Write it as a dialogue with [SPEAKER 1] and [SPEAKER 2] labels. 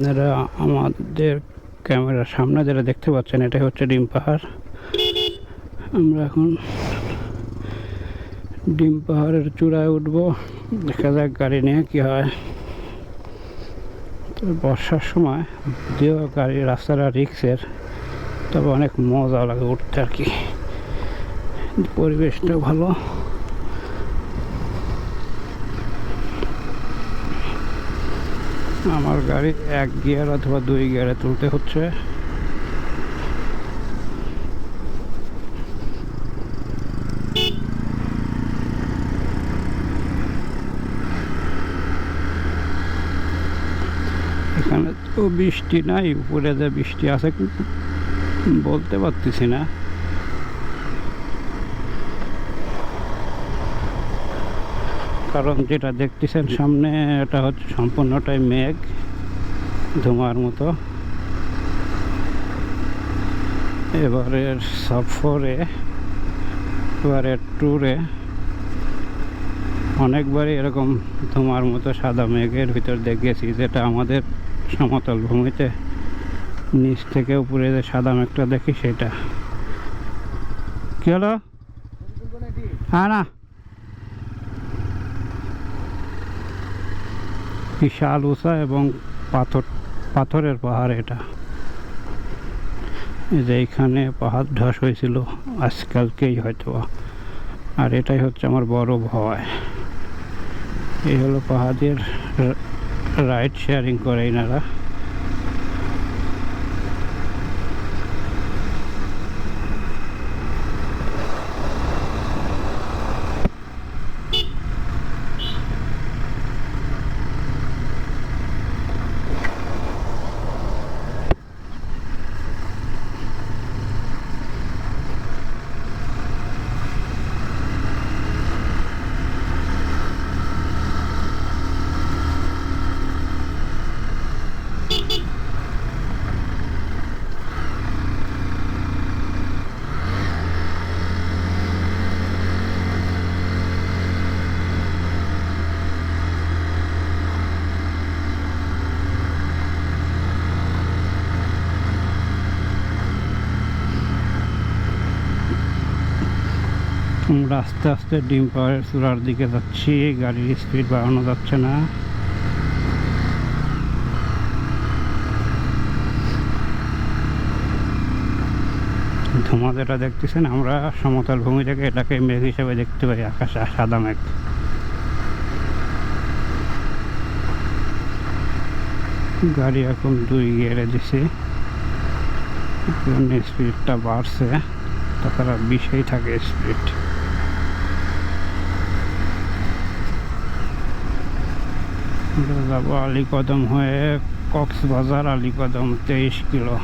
[SPEAKER 1] আপনারা আমাদের ক্যামেরার সামনে যেটা দেখতে পাচ্ছেন এটা হচ্ছে ডিম পাহাড়। আমরা এখন ডিম পাহাড়ের চূড়ায় উঠবো। দেখা যাক গাড়ি নিয়ে কী হয়। বর্ষার সময় যদিও গাড়ি রাস্তাটা রিক্সের, তবে অনেক মজা লাগে উঠতে আর কি। পরিবেশটা ভালো। আমার গাড়ি এক গিয়ার অথবা দুই গিয়ারে তুলতে হচ্ছে। এখানে তো বৃষ্টি নাই, উপরে যে বৃষ্টি আছে, কিন্তু বলতে পারতেছি না। কারণ যেটা দেখতেছেন সামনে, এটা হচ্ছে সম্পূর্ণটাই মেঘ, ধোঁয়ার মতো। এবারের সফরে এবারের ট্যুরে অনেকবারই এরকম ধোঁয়ার মতো সাদা মেঘের ভিতর দেখেছি যেটা আমাদের সমতল ভূমিতে নিচ থেকে উপরে যে সাদা মেঘটা দেখি সেটা। কি হলো? হ্যাঁ না। বিশাল উঁচা এবং পাথর, পাথরের পাহাড় এটা। যে এইখানে পাহাড় ধস হয়েছিল, আজকালকেই হয়তো আর এটাই হচ্ছে আমার বড় ভয়। এই হলো পাহাড়ের রাইড শেয়ারিং করে এনারা আমরা আস্তে আস্তে ডিম পাহাড়ের চূড়ার দিকে যাচ্ছি, গাড়ির স্পিড বাড়ানো যাচ্ছে না। ধোঁয়া যেটা দেখতেছেন, আমরা সমতল ভূমি থেকে এটাকে মেঘ হিসেবে দেখতে পাই, আকাশে সাদা মেঘ। গাড়ি এখন দুই গিয়ারে দিছে। স্পিডটা বাড়ছে, তাছাড়া বিশেই থাকে স্পিড যাব আলীকদম হয়ে কক্সবাজার আলীকদম তেইশ কিলো।